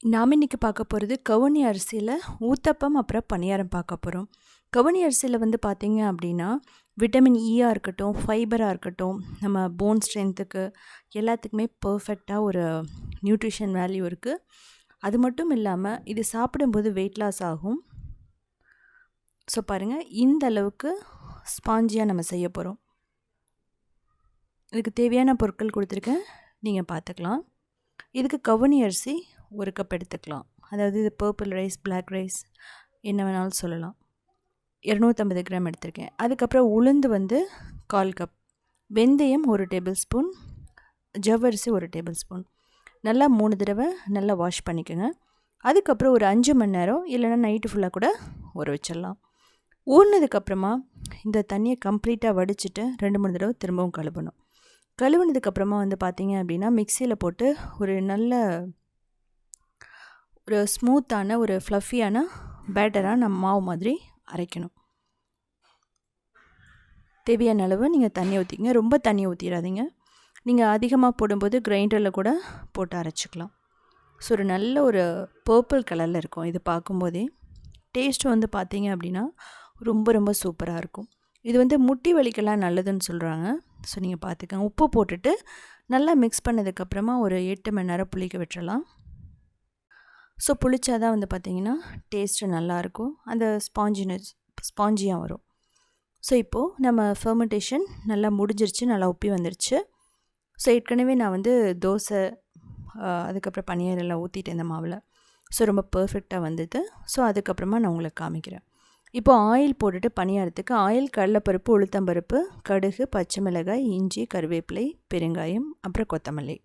நாம் இன்றைக்கி பார்க்க போகிறது கவுனி அரிசியில் ஊத்தப்பம் அப்புறம் பணியாரம் பார்க்க போகிறோம் கவுனி அரிசியில் வந்து பார்த்திங்க அப்படின்னா விட்டமின் ஈயாக e இருக்கட்டும் ஃபைபராக இருக்கட்டும் நம்ம போன் ஸ்ட்ரென்த்துக்கு எல்லாத்துக்குமே பர்ஃபெக்டாக ஒரு நியூட்ரிஷன் வேல்யூ இருக்குது அது மட்டும் இல்லாமல் இது சாப்பிடும்போது வெயிட் லாஸ் ஆகும். ஸோ பாருங்கள் இந்த அளவுக்கு ஸ்பாஞ்சியாக நம்ம செய்ய போகிறோம் இதுக்கு தேவையான பொருட்கள் கொடுத்துருக்கேன். நீங்கள் பார்த்துக்கலாம். இதுக்கு கவுனி அரிசி ஒரு கப் எடுத்துக்கலாம். அதாவது இது பர்பிள் ரைஸ் பிளாக் ரைஸ் என்ன வேணாலும் சொல்லலாம். இரநூத்தம்பது கிராம் எடுத்திருக்கேன். அதுக்கப்புறம் உளுந்து வந்து கால் கப் வெந்தயம் ஒரு டேபிள் ஸ்பூன் ஜவ்வரிசி ஒரு டேபிள் ஸ்பூன் நல்லா மூணு தடவை நல்லா வாஷ் பண்ணிக்கோங்க. அதுக்கப்புறம் ஒரு அஞ்சு மணி நேரம் இல்லைன்னா நைட்டு ஃபுல்லாக கூட ஊற வச்சிடலாம். ஊறினதுக்கப்புறமா இந்த தண்ணியை கம்ப்ளீட்டாக வடிச்சிட்டு ரெண்டு மூணு தடவை திரும்பவும் கழுவணும். கழுவுனதுக்கப்புறமா வந்து பார்த்திங்க அப்படின்னா மிக்சியில் போட்டு ஒரு நல்ல ஒரு ஸ்மூத்தான ஒரு ஃப்ளஃபியான பேட்டராக நம்ம மாவு மாதிரி அரைக்கணும். தேவையான அளவு நீங்கள் தண்ணி ஊற்றிங்க ரொம்ப தண்ணி ஊற்றிடாதீங்க நீங்கள் அதிகமாக போடும்போது கிரைண்டரில் கூட போட்டு அரைச்சிக்கலாம். ஸோ ஒரு நல்ல ஒரு பர்பிள் கலரில் இருக்கும். இது பார்க்கும்போதே டேஸ்ட்டு வந்து பார்த்தீங்க அப்படின்னா ரொம்ப ரொம்ப சூப்பராக இருக்கும். இது வந்து முட்டி வலிக்கெல்லாம் நல்லதுன்னு சொல்கிறாங்க ஸோ நீங்கள் பார்த்துக்கங்க. உப்பு போட்டுட்டு நல்லா மிக்ஸ் பண்ணதுக்கப்புறமா ஒரு எட்டு மணி நேரம் புளிக்க விட்டுறலாம். ஸோ புளிச்சா தான் வந்து பார்த்திங்கன்னா டேஸ்ட்டு நல்லாயிருக்கும் அந்த ஸ்பாஞ்சினஸ் ஸ்பாஞ்சியாக வரும். ஸோ இப்போது நம்ம ஃபர்மெண்டேஷன் நல்லா முடிஞ்சிருச்சு நல்லா உப்பி வந்துருச்சு. ஸோ ஏற்கனவே நான் வந்து தோசை அதுக்கப்புறம் பனியார் எல்லாம் ஊற்றிட்டேன் இந்த மாவில். ஸோ ரொம்ப பர்ஃபெக்டாக வந்தது. ஸோ அதுக்கப்புறமா நான் உங்களுக்கு காமிக்கிறேன். இப்போ ஆயில் போட்டுட்டு பணியாரத்துக்கு ஆயில் கடலைப்பருப்பு உளுத்தம்பருப்பு கடுகு பச்சை மிளகாய் இஞ்சி கருவேப்பிலை பெருங்காயம் அப்புறம் கொத்தமல்லி.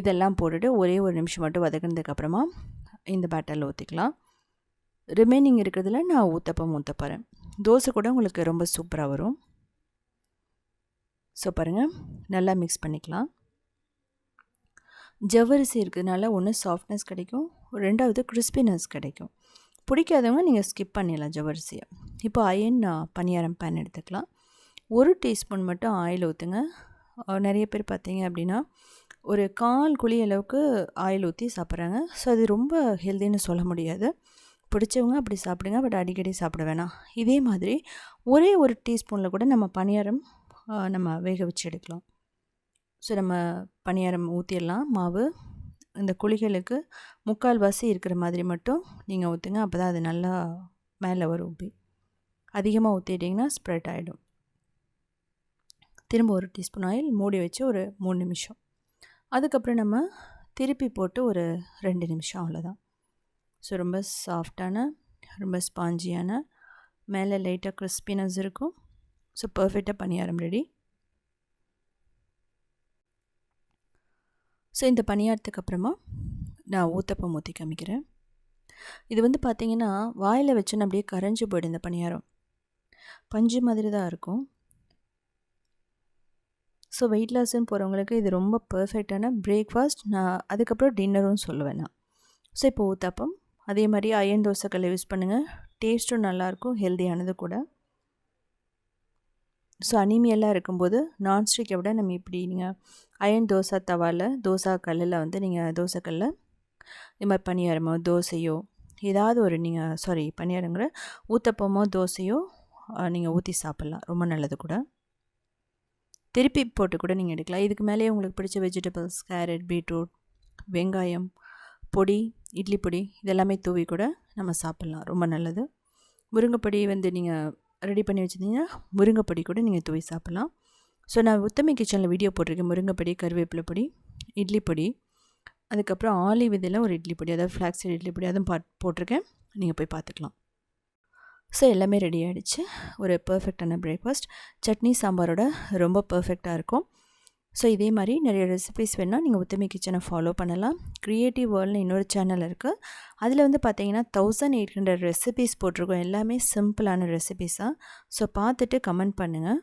இதெல்லாம் போட்டுட்டு ஒரே ஒரு நிமிஷம் மட்டும் வதக்கினதுக்கப்புறமா இந்த பேட்டரில் ஊற்றிக்கலாம் ரிமைனிங் இருக்கிறதுல நான் ஊற்றப்பம் ஊற்றப்போகிறேன் தோசை கூட உங்களுக்கு ரொம்ப சூப்பராக வரும். ஸோ பாருங்கள் நல்லா மிக்ஸ் பண்ணிக்கலாம். ஜவ்வரிசி இருக்கிறதுனால ஒன்று சாஃப்ட்னஸ் கிடைக்கும் ரெண்டாவது கிறிஸ்பினஸ் கிடைக்கும். பிடிக்காதவங்க நீங்கள் ஸ்கிப் பண்ணிடலாம் ஜவ்வரிசியை இப்போ அயன் பனியாரம் பேன் எடுத்துக்கலாம். ஒரு டீஸ்பூன் மட்டும் ஆயில் ஊற்றுங்க நிறைய பேர் பார்த்தீங்க அப்படின்னா ஒரு கால் குழி அளவுக்கு ஆயில் ஊற்றி சாப்பிட்றாங்க. ஸோ அது ரொம்ப ஹெல்த்தின்னு சொல்ல முடியாது. பிடிச்சவங்க அப்படி சாப்பிடுங்க. பட் அடிக்கடி சாப்பிட வேணாம். இதே மாதிரி ஒரே ஒரு டீஸ்பூனில் கூட நம்ம பணியாரம் நம்ம வேக வச்சு எடுக்கலாம். ஸோ நம்ம பணியாரம் ஊற்றிடலாம் மாவு இந்த குழிகளுக்கு முக்கால் வாசி இருக்கிற மாதிரி மட்டும் நீங்கள் ஊற்றுங்க அப்போ தான் அது நல்லா மேலே வரும் ஊப்பி அதிகமாக ஊற்றிட்டிங்கன்னா ஸ்ப்ரெட் ஆகிடும் திரும்ப ஒரு டீஸ்பூன் ஆயில் மூடி வச்சு ஒரு மூணு நிமிஷம். அதுக்கப்புறம் நம்ம திருப்பி போட்டு ஒரு ரெண்டு நிமிஷம் அவ்வளோதான். ஸோ ரொம்ப சாஃப்டான ரொம்ப ஸ்பாஞ்சியான மேலே லைட்டாக கிறிஸ்பினஸ் இருக்கும். ஸோ பர்ஃபெக்டாக பணியாரம் ரெடி ஸோ இந்த பணியாரத்துக்கு அப்புறமா நான் ஊத்தப்பம் ஊற்றி காமிக்கிறேன். இது வந்து பார்த்திங்கன்னா வாயில் வச்சுன்னு அப்படியே கரைஞ்சி போயிடும் இந்த பணியாரம். பஞ்சு மாதிரி தான் இருக்கும். ஸோ வெயிட் லாஸ்ன்னு போகிறவங்களுக்கு இது ரொம்ப பர்ஃபெக்டான பிரேக்ஃபாஸ்ட் நான் அதுக்கப்புறம் டின்னரும் சொல்லுவேன் நான். ஸோ இப்போ ஊத்தாப்பம். அதே மாதிரி அயன் தோசைக்கல்லை யூஸ் பண்ணுங்கள் டேஸ்ட்டும் நல்லாயிருக்கும் ஹெல்த்தியானது கூட. ஸோ அனிமியெல்லாம் இருக்கும்போது நான்ஸ்டிக்கை விட நம்ம இப்படி நீங்கள் அயன் தோசை தவாவில் தோசை கல்லில் வந்து நீங்கள் தோசைக்கல்லில் இது மாதிரி பணியாரமோ தோசையோ ஏதாவது ஒரு நீங்கள் சாரி பணியாரங்கிற ஊத்தப்பமோ தோசையோ நீங்கள் ஊற்றி சாப்பிட்லாம். ரொம்ப நல்லது கூட. திருப்பி போட்டு கூட நீங்கள் எடுக்கலாம். இதுக்கு மேலேயே உங்களுக்கு பிடிச்ச வெஜிடபிள்ஸ் கேரட் பீட்ரூட் வெங்காயம் பொடி இட்லி பொடி இதெல்லாமே தூவி கூட நம்ம சாப்பிட்லாம். ரொம்ப நல்லது. முருங்கைப்பொடி வந்து நீங்கள் ரெடி பண்ணி வச்சுருந்தீங்கன்னா முருங்கைப்பொடி கூட நீங்கள் தூவி சாப்பிட்லாம். ஸோ நான் உத்தமி கிச்சனில் வீடியோ போட்டிருக்கேன். முருங்கைப்பொடி கருவேப்பிலை பொடி இட்லி பொடி அதுக்கப்புறம் ஆலிவ் விதையில் ஒரு இட்லி பொடி அதாவது ஃப்ளாக்ஸ் இட்லி பொடி அதுவும் பா போட்டிருக்கேன். நீங்கள் போய் பார்த்துக்கலாம். ஸோ எல்லாமே ரெடி ஆகிடுச்சு ஒரு பர்ஃபெக்டான பிரேக்ஃபாஸ்ட் சட்னி சாம்பாரோட ரொம்ப பர்ஃபெக்டாக இருக்கும். ஸோ இதே மாதிரி நிறைய ரெசிபிஸ் வேணால் நீங்கள் உத்தமி கிச்சனை ஃபாலோ பண்ணலாம். க்ரியேட்டிவ் வேர்ல்ட்னு இன்னொரு சேனல் இருக்குது அதில் வந்து பார்த்தீங்கன்னா தௌசண்ட் எயிட் ஹண்ட்ரட் ரெசிபிஸ் போட்டிருக்கோம். எல்லாமே சிம்பிளான ரெசிபிஸாக ஸோ பார்த்துட்டு கமெண்ட் பண்ணுங்கள்